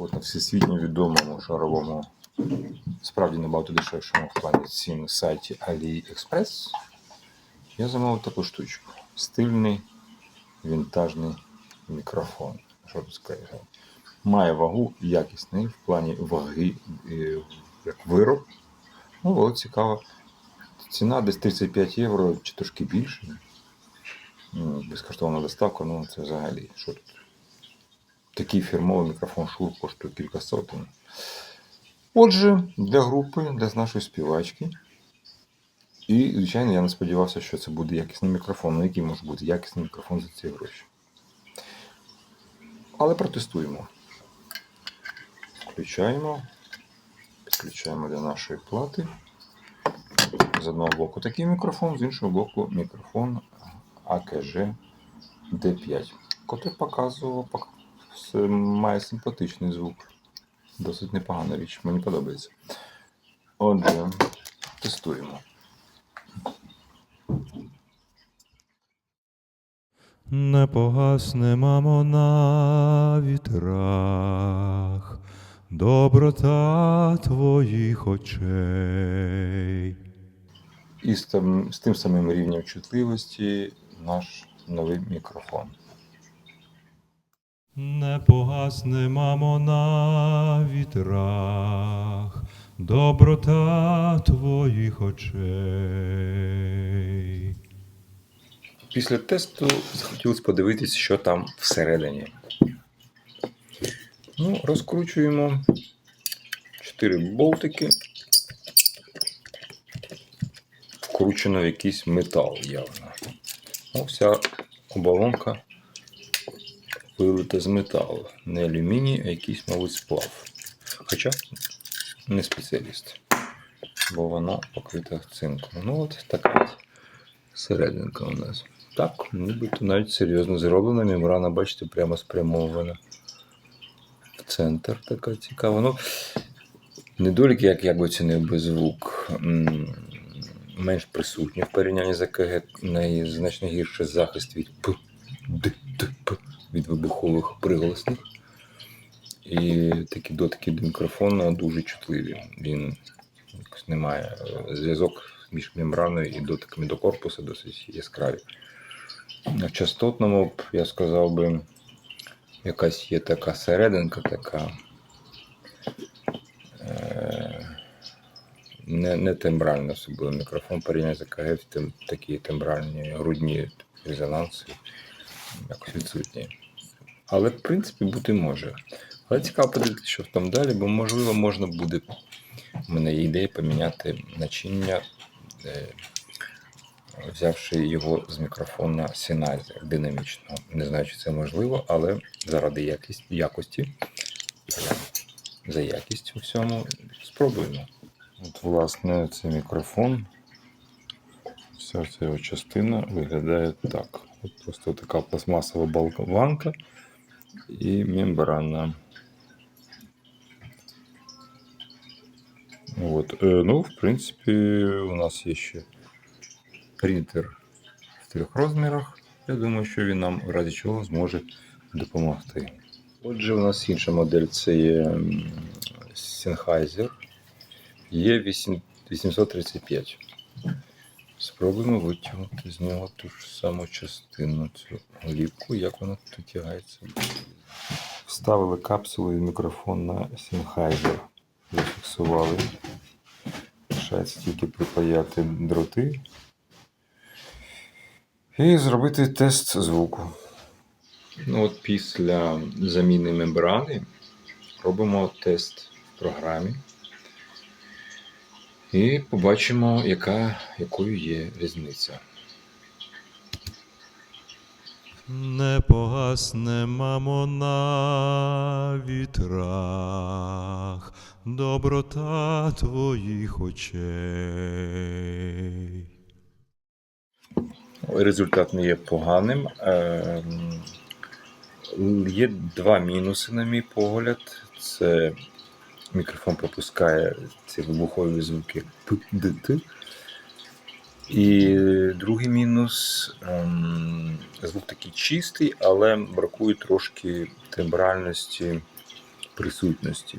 От на всесвітньо відомому шаровому, справді набагато дешевшому в плані цін сайті AliExpress я замовив таку штучку. Стильний вінтажний мікрофон. Що тут скажеш? Має вагу якісний в плані ваги е, як вироб. Ну, от цікаво. Ціна десь 35 євро чи трошки більше. Ну, Безкоштовна доставка, ну це взагалі. Що тут? Такий фірмовий мікрофон Шур коштує кілька сотень. Отже, для групи, для нашої співачки. І, звичайно, я не сподівався, що це буде якісний мікрофон. Ну, який може бути якісний мікрофон за ці гроші. Але протестуємо. Включаємо. Підключаємо до нашої плати. З одного боку такий мікрофон, з іншого боку мікрофон AKG D5, котрий показував, має симпатичний звук. Досить непогана річ, мені подобається. Отже, тестуємо. Не погасне, мамо, на вітрах, доброта твоїх очей. І з тим, з тим самим рівнем чутливості наш новий мікрофон. Не погасне, мамо, на вітрах, доброта твоїх очей. Після тесту захотілося подивитися, що там всередині. Ну, розкручуємо 4 болтики. Вкручено в якийсь метал явно. Ну, вся оболонка вилита з металу. Не алюміній, а якийсь, мабуть, сплав. Хоча не спеціаліст, бо вона покрита цинком. Ну, от така серединка у нас. Так, нібито навіть серйозно зроблена. Мембрана, бачите, прямо спрямована. В центр така цікава. Ну, недоліки, як я оцінив би звук, менш присутні в порівнянні з АКГ, значно гірше захист від П, Д, Т, П, від вибухових приголосних. І такі дотики до мікрофона дуже чутливі. Він якось немає е, зв'язок між мембраною і дотиками до корпусу досить яскраві. В частотному б, я сказав би, якась є така серединка, така е, не, не тембральна особливо мікрофон порівняно з АКГ, тим, такі тембральні грудні резонанси якось відсутні. Але в принципі бути може. Але цікаво подивитися, що там далі, бо можливо можна буде. У мене є ідея поміняти начиння, е, взявши його з мікрофона Sennheiser динамічного. Не знаю, чи це можливо, але заради якість, якості, за якість у всьому спробуємо. От, власне, цей мікрофон, вся ця його частина виглядає так. От просто така пластмасова болванка і мембрана. От. е, Ну, в принципі, у нас є ще принтер в трьох розмірах. Я думаю, що він нам в разі чого зможе допомогти. Отже, у нас інша модель це є Sennheiser E 835. Спробуємо витягнути з нього ту ж саму частину цю голівку, як вона тут тягається. Вставили капсулу і мікрофон на Sennheiser. Зафіксували. Лишається тільки припаяти дроти і зробити тест звуку. Ну от після заміни мембрани робимо тест в програмі. І побачимо, яка, якою є різниця. Не погасне, мамо, на вітрах, доброта твоїх очей. Результат не є поганим. Ем, Є два мінуси, на мій погляд. Це мікрофон пропускає ці вибухові звуки. І другий мінус ем, звук такий чистий, але бракує трошки тембральності присутності